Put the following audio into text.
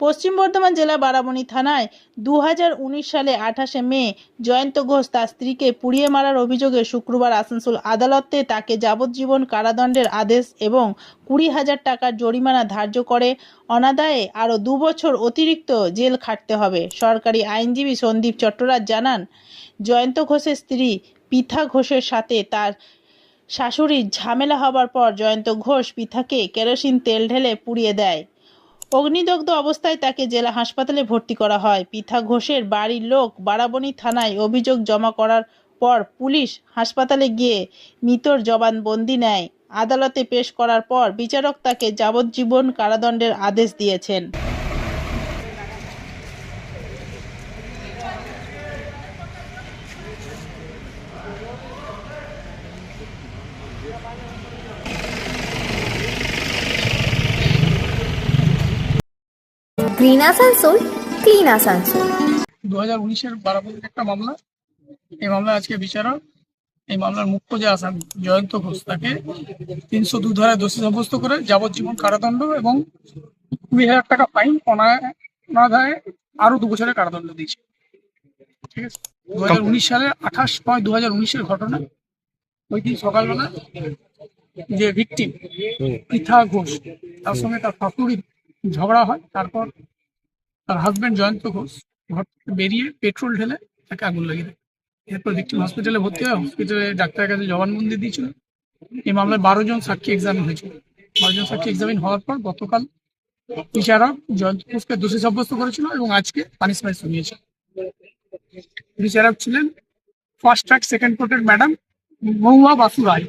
পশ্চিম বর্ধমান জেলা বারাবণী থানায় দুহাজার উনিশ সালে আঠাশে মে জয়ন্ত ঘোষ তার স্ত্রীকে পুড়িয়ে মারার অভিযোগে শুক্রবার আসানসোল আদালতে তাকে যাবজ্জীবন কারাদণ্ডের আদেশ এবং কুড়ি হাজার টাকার জরিমানা ধার্য করে। অনাদায়ে আরও দুবছর অতিরিক্ত জেল খাটতে হবে। সরকারি আইনজীবী সন্দীপ চট্টরাজ জানান, জয়ন্ত ঘোষের স্ত্রী পিথা ঘোষের সাথে তার শাশুড়ির ঝামেলা হবার পর জয়ন্ত ঘোষ পিথাকে কেরোসিন তেল ঢেলে পুড়িয়ে দেয়। অগ্নিদগ্ধ অবস্থায় তাকে জেলা হাসপাতালে ভর্তি করা হয়। পিথা ঘোষের বাড়ির লোক বারাবণী থানায় অভিযোগ জমা করার পর পুলিশ হাসপাতালে গিয়ে মৃতর জবানবন্দি নেয়। আদালতে পেশ করার পর বিচারক তাকে যাবজ্জীবন কারাদণ্ডের আদেশ দিয়েছেন। গ্রিন আসানসোল ক্লিন আসানসোল দু হাজার উনিশের বারাবতীর একটা মামলা। এই মামলা আজকে বিচারক এই মামলার মুখ্য যে আসামি জয়ন্ত ঘোষ তাকে তিনশো দু ধারায় দোষী সাব্যস্ত করে যাবজ্জীবন কারাদণ্ড এবং কুড়ি হাজার টাকা ফাইন অনায় অনাধায় আরও দু বছরের কারাদণ্ড দিয়েছে। ঠিক আছে? দু হাজার উনিশ সালে আঠাশ নয় দু হাজার উনিশের ঘটনা। ওই দিন সকালবেলা যে ভিকটিম পৃথা ঘোষ তার সঙ্গে তার শাশুড়ির ঝগড়া হয়। তারপর তার হাজবেন্ড জয়ন্ত ঘোষ ঘর থেকে বেরিয়ে পেট্রোল ঢেলে তাকে আগুন লাগিয়ে দেয় এরপর ভিক্টিম হসপিটালে ভর্তি হয় হসপিটালে ডাক্তারের কাছে জবানবন্দি দিয়েছিল। এই মামলায় বারো জন সাক্ষী এক্সামিন হয়েছিল। বারো জন সাক্ষী এক্সামিন হওয়ার পর গতকাল বিচারক জয়ন্ত ঘোষকে দোষী সাব্যস্ত করেছিল এবং আজকে পানিশমেন্ট শুনিয়েছে। বিচারক ছিলেন ফার্স্ট ট্র্যাক সেকেন্ড কোর্টের ম্যাডাম মহুয়া বাসু রায়।